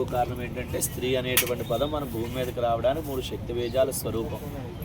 ఇంకో కారణం ఏంటంటే స్త్రీ అనేటువంటి పదం మన భూమి మీదకి రావడానికి మూడు శక్తి వేజాల స్వరూపం.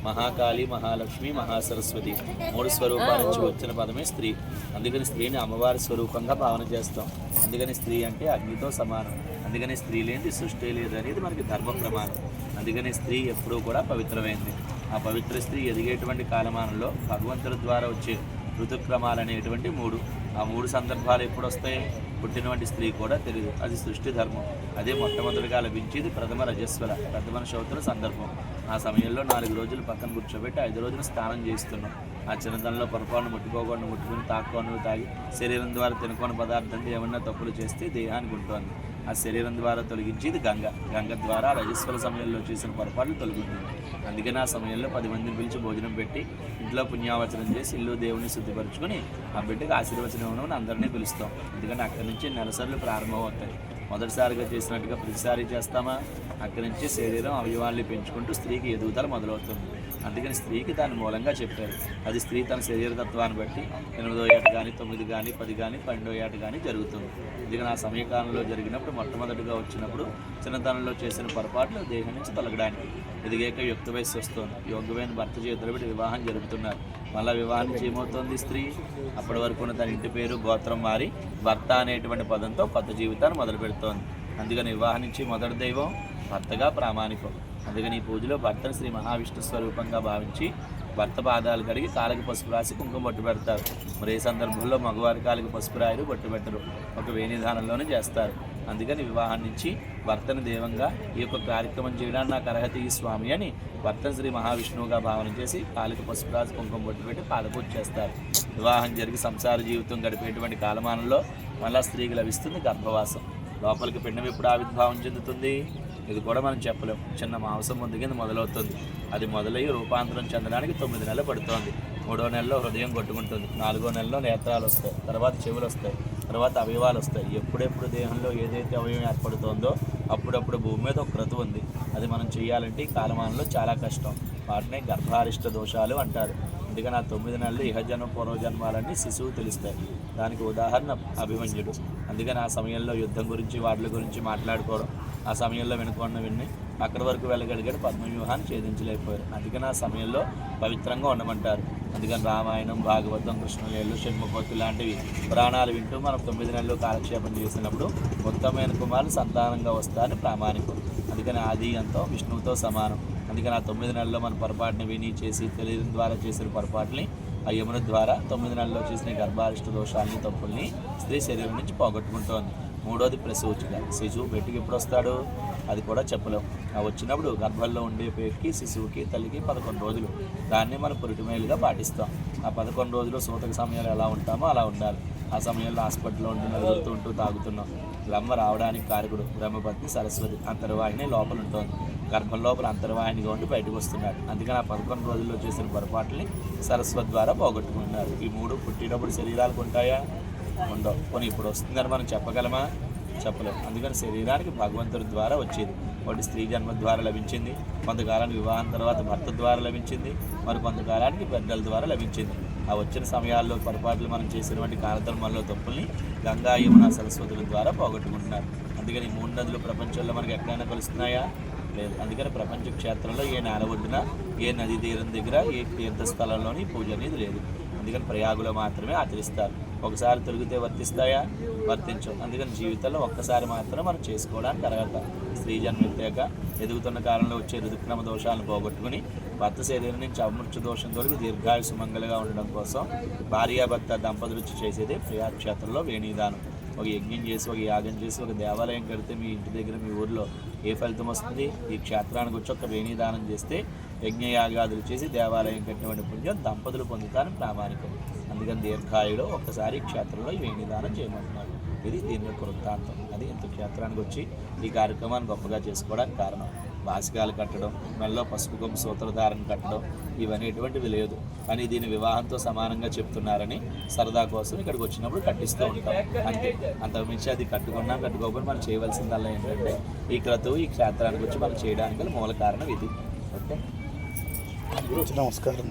మహాకాళి మహాలక్ష్మి మహాసరస్వతి మూడు స్వరూపాల నుంచి వచ్చిన పదమే స్త్రీ. అందుకని స్త్రీని అమ్మవారి స్వరూపంగా భావన చేస్తాం. అందుకని స్త్రీ అంటే అగ్నితో సమానం. అందుకని స్త్రీ లేనిది సృష్టి లేదు అనేది మనకి ధర్మ ప్రమాణం. అందుకని స్త్రీ ఎప్పుడూ కూడా పవిత్రమైంది. ఆ పవిత్ర స్త్రీ ఎదిగేటువంటి కాలమానంలో భగవంతుడి ద్వారా వచ్చే ఋతుక్రమాలు అనేటువంటి మూడు. ఆ మూడు సందర్భాలు ఎప్పుడు వస్తాయి? పుట్టినటువంటి స్త్రీ కూడా తెలియదు అది సృష్టి ధర్మం. అదే మొట్టమొదటిగా లభించేది ప్రథమ రజస్వల ప్రథమ శౌతుల సందర్భం. ఆ సమయంలో నాలుగు రోజులు పక్కన కూర్చోబెట్టి ఐదు రోజులు స్నానం చేస్తున్నాం ఆ చిన్నతనంలో పొరపాటును ముట్టుకోకుండా ముట్టుకుని తాక్కొని తాగి శరీరం ద్వారా తినుకోని పదార్థం ఏమన్నా తప్పులు చేస్తే దేహానికి ఉంటుంది. ఆ శరీరం ద్వారా తొలగించేది గంగ. గంగ ద్వారా రజస్వల సమయంలో చేసిన పొరపాట్లు తొలగుతుంది అందుకని ఆ సమయంలో పది మందిని పిలిచి భోజనం పెట్టి ఇంట్లో పుణ్యావచనం చేసి ఇల్లు దేవుని శుద్ధిపరచుకొని ఆ బిడ్డకు ఆశీర్వచనం ఇవ్వడం అందరినీ పిలుస్తాం. ఎందుకంటే అక్కడి నుంచి నెలసర్లు ప్రారంభమవుతాయి. మొదటిసారిగా చేసినట్టుగా ప్రతిసారి చేస్తామా? అక్కడి నుంచి శరీరం అవయవాల్ని పెంచుకుంటూ స్త్రీకి ఎదుగుదల మొదలవుతుంది. అందుకని స్త్రీకి దాని మూలంగా చెప్పారు. అది స్త్రీ తన శరీరతత్వాన్ని బట్టి ఎనిమిదో ఏట కానీ తొమ్మిది కానీ పది కానీ పన్నెండో ఏట కానీ జరుగుతుంది. అందుకని ఆ సమయకాలంలో జరిగినప్పుడు మొట్టమొదటిగా వచ్చినప్పుడు చిన్నతనంలో చేసిన పొరపాట్లు దేహం నుంచి తొలగడానికి. ఎదిగాక యుక్త వయసు వస్తుంది. యోగ్యమైన భర్త చేతులు పెట్టి వివాహం జరుపుతున్నారు. మళ్ళీ వివాహం నుంచి ఏమవుతుంది స్త్రీ? అప్పటి వరకు ఉన్న తన ఇంటి పేరు గోత్రం మారి భర్త అనేటువంటి పదంతో కొత్త జీవితాన్ని మొదలు పెడుతోంది అందుకని వివాహం నుంచి మొదటి దైవం భర్తగా ప్రామాణికం. అందుకని ఈ పూజలో భర్తను శ్రీ మహావిష్ణు స్వరూపంగా భావించి భర్త పాదాలు కడిగి కాలకు పసుపు రాసి కుంకుమ బొట్టు పెడతారు. మరి ఏ సందర్భంలో మగవారి కాలకు పసుపు రాయరు బొట్టు పెట్టరు. ఒక వేణిధానంలోనే చేస్తారు. అందుకని వివాహం నుంచి భర్తను దేవంగా ఈ యొక్క కార్యక్రమం చేయడానికి నాకు అర్హత ఈ స్వామి అని భర్తను శ్రీ మహావిష్ణువుగా భావన చేసి కాళ్ళకి పసుపు రాసి కుంకుమ బొట్టు పెట్టి పాదపూజ చేస్తారు. వివాహం జరిగి సంసార జీవితం గడిపేటువంటి కాలమానంలో మళ్ళా స్త్రీకి లభిస్తుంది గర్భవాసం. లోపలికి పిండం ఎప్పుడు ఆవిర్భావం చెందుతుంది? ఇది కూడా మనం చెప్పలేం. చిన్న మాంసం ముందు కింద మొదలవుతుంది. అది మొదలయ్యి రూపాంతరం చెందడానికి తొమ్మిది నెలలు పడుతోంది. మూడో నెలలో హృదయం కొట్టుకుంటుంది. నాలుగో నెలలో నేత్రాలు వస్తాయి. తర్వాత చెవులు వస్తాయి. తర్వాత అవయవాలు వస్తాయి. ఎప్పుడెప్పుడు దేహంలో ఏదైతే అవయవం ఏర్పడుతోందో అప్పుడప్పుడు భూమి మీద ఒక క్రతు ఉంది. అది మనం చేయాలంటే ఈ కాలమానంలో చాలా కష్టం. వాటినే గర్భారిష్ట దోషాలు అంటారు. అందుకని ఆ తొమ్మిది నెలలు ఇహజన్మ పూర్వజన్మాలన్నీ శిశువు తెలుస్తాయి. దానికి ఉదాహరణ అభిమన్యుడు. అందుకని ఆ సమయంలో యుద్ధం గురించి వాటి గురించి మాట్లాడుకోవడం ఆ సమయంలో వినకుండా విన్ని అక్కడి వరకు వెళ్ళగలిగాడు పద్మవ్యూహాన్ని ఛేదించలేకపోయారు. అందుకని ఆ సమయంలో పవిత్రంగా ఉండమంటారు. అందుకని రామాయణం భాగవతం కృష్ణలీలు షణ్ముఖోత్తు లాంటివి పురాణాలు వింటూ మనం తొమ్మిది నెలలు కాలక్షేపం చేసినప్పుడు ఉత్తమైన కుమారులు సంతానంగా వస్తారని ప్రామాణికం. అందుకని ఆది అంతం విష్ణువుతో సమానం. అందుకని ఆ తొమ్మిది నెలల్లో మన పొరపాటుని విని చేసి తెలియని ద్వారా చేసిన పొరపాటుని ఆ యమున ద్వారా తొమ్మిది నెలల్లో చేసిన గర్భారిష్ట దోషాలని తప్పుల్ని స్త్రీ శరీరం నుంచి పోగొట్టుకుంటోంది. మూడోది ప్రసూచిక. శిశువు బయటికి ఎప్పుడు వస్తాడు? అది కూడా చెప్పలేం. ఆ వచ్చినప్పుడు గర్భంలో ఉండే పేరుకి శిశువుకి తల్లికి పదకొండు రోజులు. దాన్ని మనం పురిటిమేలుగా పాటిస్తాం. ఆ పదకొండు రోజులు సూతక సమయాలు ఎలా ఉంటామో అలా ఉండాలి. ఆ సమయంలో హాస్పిటల్లో ఉంటూ వెళ్తుంటూ ఉంటూ తాగుతున్నాం. బ్రహ్మ రావడానికి కారకుడు బ్రహ్మపత్ని సరస్వతి అంతర్వాహిని లోపల ఉంటుంది. గర్భం లోపల అంతర్వాహినిగా ఉండి బయటకు వస్తున్నాడు. అందుకని ఆ పదకొండు రోజుల్లో చేసిన పొరపాట్లని సరస్వతి ద్వారా పోగొట్టుకుంటున్నారు ఈ మూడు పుట్టినప్పుడు శరీరాలకు ఉంటాయా? ఉండవు. కొన్ని ఇప్పుడు వస్తుందని మనం చెప్పగలమా? చెప్పలేము అందుకని శరీరానికి భగవంతుడి ద్వారా వచ్చేది. ఒకటి స్త్రీ జన్మ ద్వారా లభించింది. కొంతకాలానికి వివాహం తర్వాత భర్త ద్వారా లభించింది. మరి కొంతకాలానికి పెద్దల ద్వారా లభించింది. ఆ వచ్చిన సమయాల్లో పొరపాట్లు మనం చేసినటువంటి కాలధర్మాల్లో తప్పుల్ని గంగా యమున సరస్వతుల ద్వారా పోగొట్టుకుంటున్నారు. అందుకని ఈ మూడు నదులు ప్రపంచంలో మనకి ఎక్కడైనా కలుస్తున్నాయా? లేదు. అందుకని ప్రపంచ క్షేత్రంలో ఏ నేల ఒడ్డున ఏ నది తీరం దగ్గర ఏ తీర్థస్థలంలోని పూజ అనేది లేదు. అందుకని ప్రయాగులో మాత్రమే ఆచరిస్తారు. ఒకసారి తొలిగితే వర్తిస్తాయా? వర్తించవు. అందుకని జీవితంలో ఒక్కసారి మాత్రం మనం చేసుకోవడానికి అర్హత. స్త్రీ జన్మ ఎదుగుతున్న కాలంలో వచ్చే ఋతుక్రమ దోషాలను పోగొట్టుకుని భర్త శరీరం నుంచి అమృత దోషం దొరికి దీర్ఘాయుసు మంగళగా ఉండడం కోసం భార్యాభర్త దంపతులు వచ్చి చేసేదే ప్రియాక్షేత్రంలో వేణీదానం. ఒక యజ్ఞం చేసి ఒక యాగం చేసి ఒక దేవాలయం కడితే మీ ఇంటి దగ్గర మీ ఊర్లో ఏ ఫలితం వస్తుంది? ఈ క్షేత్రానికి వచ్చి ఒక వేణీదానం చేస్తే యజ్ఞయాగాదులు చేసి దేవాలయం కట్టినటువంటి పుణ్యం దంపతులు పొందుతారని ప్రామాణికం. అందుకని దీర్ఘాయులో ఒక్కసారి క్షేత్రంలో ఈ వేణీదానం చేయమంటున్నారు ఇది దీని యొక్క వృత్తాంతం. అది ఇంత క్షేత్రానికి వచ్చి ఈ కార్యక్రమాన్ని గొప్పగా చేసుకోవడానికి కారణం. బాసికాలు కట్టడం మెల్లో పసుపు కొమ్ము సూత్రధారణ కట్టడం ఇవన్నీ ఎటువంటివి లేదు. కానీ దీని వివాహంతో సమానంగా చెప్తున్నారని సరదా కోసం ఇక్కడికి వచ్చినప్పుడు కట్టిస్తూ ఉంటాం. అంతే. అంతకుమించి అది కట్టుకున్నా కట్టుకోకుండా మనం చేయవలసిందల్లా ఏంటంటే ఈ క్రతువు ఈ క్షేత్రానికి వచ్చి మనం చేయడానికి మూల కారణం ఇది. ఓకే? నమస్కారం